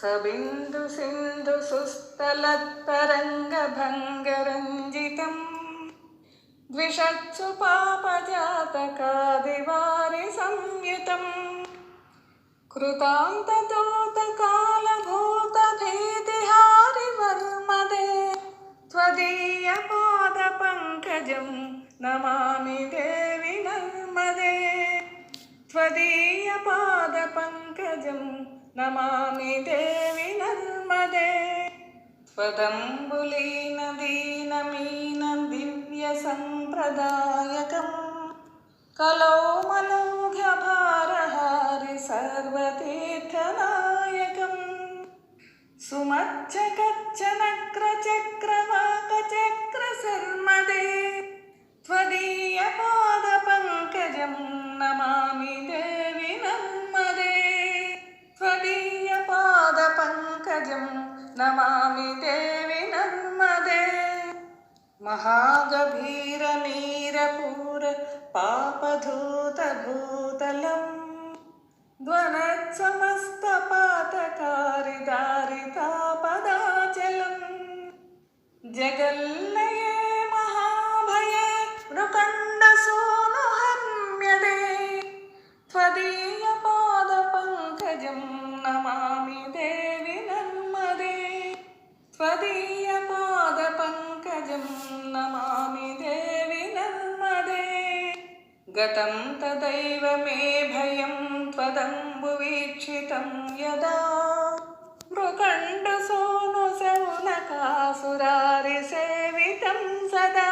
సబిందు సింధు సుస్థలత్తరంగభంగరంజితం ద్విషత్సు పాపజాతకాదివారి సంయుతం कृतान्तदूतकालभूतभीतिहारिवर्मदे त्वदीयपादपङ्कजं नमामि देवि नर्मदे त्वदीयपादपङ्कजं नमामि देवि नर्मदे त्वदम्बुलीनदीनमीनं दिव्यसम्प्रदायकम् कलौ मनोघभारहारि सर्वतीर्थनायकम् सुमच्चकच्चनक्रचक्रवाकचक्रसर्मदे त्वदीयपादपङ्कजं नमामि नमामि देवि नर्मदे। महागभीरमीरपूर पापधूतभूतलम्। ध्वनत्समस्तपातकारिदारितापदाचलम् नमामि देवि नर्मदे। गतं तदैव मे भयं त्वदम्बुवीक्षितं यदा। मृकण्डसोनुसौनकासुरारिसेवितं सदा।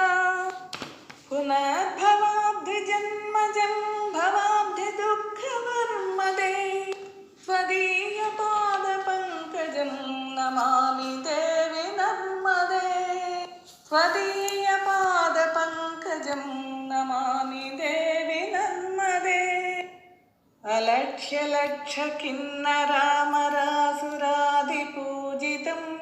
पुनर्भवाब्धिजन्मजं भवाब्धिदुःखवर्मदे त्वदीयपादपङ्कजं नमामि त्वदीयपादपङ्कजं नमामि देवि नर्मदे। अलक्ष्यलक्षकिन्नरामरासुरादिपूजितं।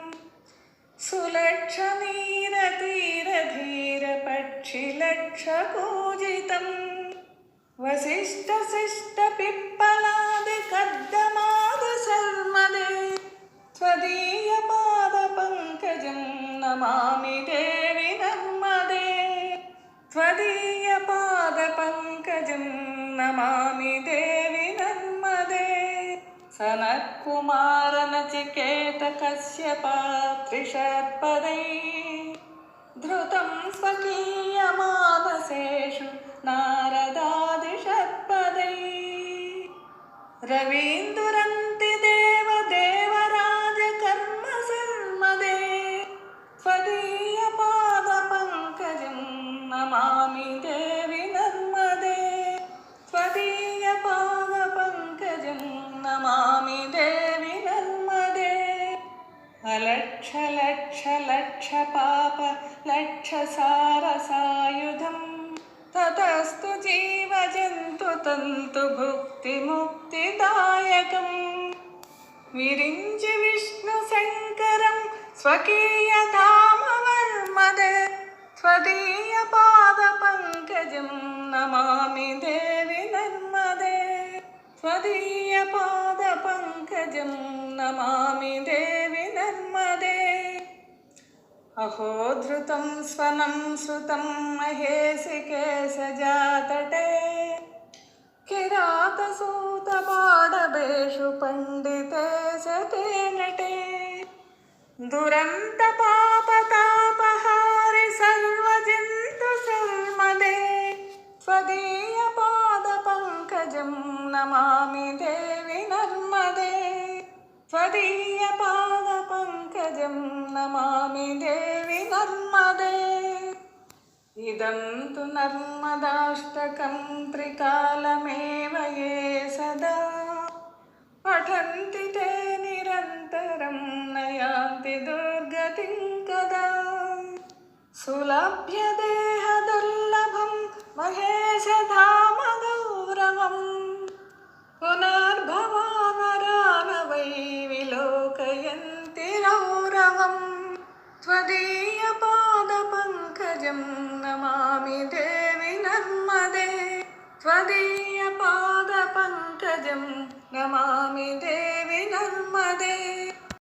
सुलक्षणीरतीरधीरपक्षिलक्षपूजितम् वसिष्ठशिष्टपिप्पलादिकद्दमादशर्मदे। त्वदीयपादपङ्कजं नमामि देवि त्वदीयपादपङ्कजं नमामि देवि नर्मदे। सनत्कुमारनचिकेतकस्यपात्रिषत्पदै धृतं स्वकीयमानसेषु नारदादिषत्पदै। रवीन्दुरन्ति ലക്ഷ ലക്ഷ പാപ ലക്ഷ സാരസായുധം തതസ്തു ജീവജന്തു തന്തു ഭുക്തി മുക്തിദായകം വിരിഞ്ചി വിഷ്ണു ശങ്കരം സ്വകീയ സ്വകീയതാമവർമ്മത് ത്വദീയ പാദ പങ്കജം നമാമി ദേവി നർമ്മദേ. ത്വദീയ പാദ പങ്കജം നമാമി ദേവി अहो धृतं स्वनं श्रुतं महेशि केशजातटे। किरातसूतपाडवेषु पण्डिते सते नटे। दुरन्तपापतापहारि सर्वजन्तुसर्मदे त्वदीयपादपङ्कजं नमामि देवि नर्मदे। त्वदीयपादपङ्कजं नमामि देवि नर्मदे इदं तु नर्मदाष्टकं त्रिकालमेव ये सदा पठन्ति ते निरन्तरं नयान्ति दुर्गतिं कदा सुलभ्यदेहदुर्लभं महेशधामगौरवम् पुनर्भवानरान वै विलोकयन्ति നിത്യം നമാമി ദേവി നർമ്മദേ त्वदीय पादपङ्कजं नमामि देवि नर्मदे